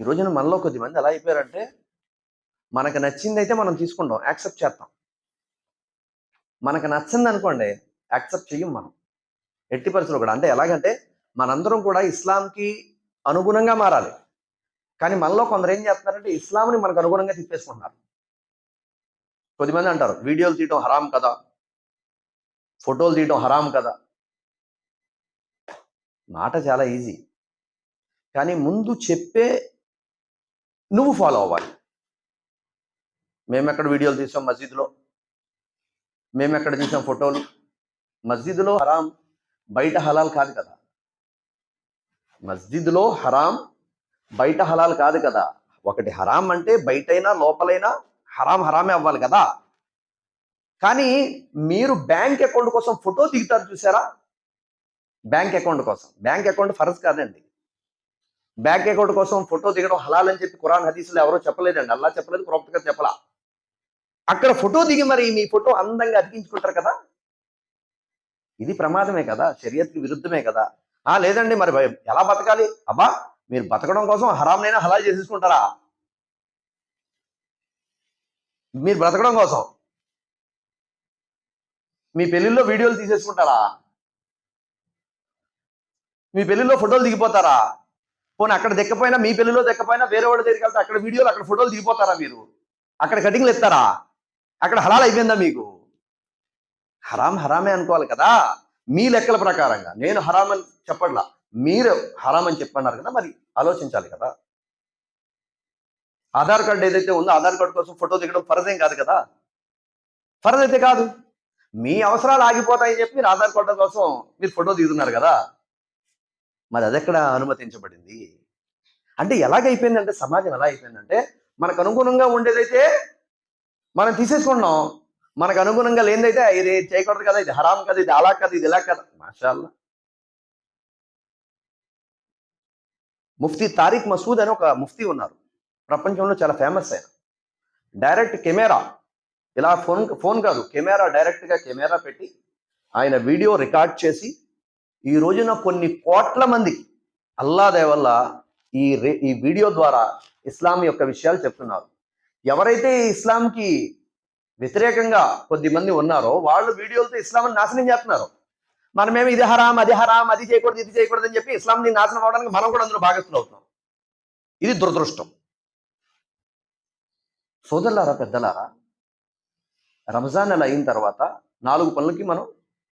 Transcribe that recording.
ఈ రోజున మనలో కొద్దిమంది ఎలా అయిపోయారంటే మనకు నచ్చింది అయితే మనం తీసుకుంటాం యాక్సెప్ట్ చేస్తాం. మనకు నచ్చింది అనుకోండి యాక్సెప్ట్ చెయ్యం మనం. ఎట్టి పరిస్థితులు కూడా. అంటే ఎలాగంటే మనందరం కూడా ఇస్లాంకి అనుగుణంగా మారాలి. కానీ మనలో కొందరు ఏం చేస్తున్నారంటే ఇస్లాంని మనకు అనుగుణంగా తిప్పేసుకుంటున్నారు. కొద్దిమంది అంటారు వీడియోలు తీయటం హరాం కదా. ఫోటోలు తీయటం హరాం కదా. మాట చాలా ఈజీ. కానీ ముందు చెప్పే నువ్వు ఫాలో అవ్వాలి. మేము ఎక్కడ వీడియోలు తీసాం మసీదులో? మేము ఎక్కడ తీసాం ఫోటోలు? మస్జిద్లో హరాం బయట హలాల్ కాదు కదా. మస్జిద్లో హరాం బయట హలాల్ కాదు కదా. ఒకటి హరాం అంటే బయటైనా లోపలైనా హరాం హరామే అవ్వాలి కదా. కానీ మీరు బ్యాంక్ అకౌంట్ కోసం ఫోటో దిగుతారు చూసారా? బ్యాంక్ అకౌంట్ కోసం. బ్యాంక్ అకౌంట్ ఫరజ్ కాదండి. బ్యాంక్ అకౌంట్ కోసం ఫోటో దిగడం హలాల్ అని చెప్పి కురాన్ హదీసులు ఎవరో చెప్పలేదండి. అలా చెప్పలేదు ప్రొక్తగా చెప్పలా. అక్కడ ఫోటో దిగి మరి మీ ఫోటో అందంగా అతికించుకుంటారు కదా? ఇది ప్రమాదమే కదా? శరీరకి విరుద్ధమే కదా? ఆ లేదండి మరి భయ- ఎలా బతకాలి? అబ్బా మీరు బతకడం కోసం హరాంనైనా హలాల్ చేసేసుకుంటారా? మీరు బ్రతకడం కోసం. మీ పెళ్ళిలో వీడియోలు తీసేసుకుంటారా? మీ పెళ్ళిలో ఫోటోలు దిగిపోతారా? పోనీ అక్కడ దెక్కపోయినా మీ పెళ్ళిలో దెక్కపోయినా వేరే వాళ్ళ దగ్గరికి వెళ్తే అక్కడ వీడియోలు అక్కడ ఫోటోలు దిగిపోతారా మీరు? అక్కడ కటింగ్లు ఎత్తారా? అక్కడ హలాల్ అయిపోయిందా మీకు? హరాం హరామే అనుకోవాలి కదా? మీ లెక్కల ప్రకారంగా. నేను హరామ్ అని చెప్పట్లా. మీరు హరామ్ అని చెప్పన్నారు కదా మరి ఆలోచించాలి కదా. ఆధార్ కార్డు ఏదైతే ఉందో ఆధార్ కార్డు కోసం ఫోటో దిగడం ఫరదేం కాదు కదా? ఫరదైతే అయితే కాదు. మీ అవసరాలు ఆగిపోతాయని చెప్పి మీరు ఆధార్ కార్డు కోసం మీరు ఫోటో దిగుతున్నారు కదా? మరి అదెక్కడ అనుమతించబడింది? అంటే ఎలాగైపోయిందంటే సమాజం ఎలా అయిపోయిందంటే మనకు అనుగుణంగా ఉండేదైతే మనం తీసేసుకున్నాం మనకు అనుగుణంగా లేనిదైతే ఇది చేయకూడదు కదా ఇది హరాం కదా ఇది అలా కదా ఇది ఇలా కదా. మాషాల్లా. ముఫ్తీ తారిక్ మసూద్ అని ఒక ముఫ్తీ ఉన్నారు. ప్రపంచంలో చాలా ఫేమస్ ఆయన. డైరెక్ట్ కెమెరా ఇలా ఫోన్ ఫోన్ కాదు కెమెరా డైరెక్ట్గా కెమెరా పెట్టి ఆయన వీడియో రికార్డ్ చేసి ఈ రోజున కొన్ని కోట్ల మందికి అల్లా వల్ల ఈ రే ఈ వీడియో ద్వారా ఇస్లాం యొక్క విషయాలు చెప్తున్నారు. ఎవరైతే ఇస్లాంకి వ్యతిరేకంగా కొద్ది మంది ఉన్నారో వాళ్ళు వీడియోలతో ఇస్లాంని నాశనం చేస్తున్నారు. మనమేమి ఇది హరాం అది హరాం అది చేయకూడదు ఇది చేయకూడదు అని చెప్పి ఇస్లాంని నాశనం అవడానికి మనం కూడా అందులో భాగస్థులు అవుతున్నాం. ఇది దురదృష్టం. సోదరులారా పెద్దలారా రంజాన్ నెల అయిన తర్వాత నాలుగు పనులకి మనం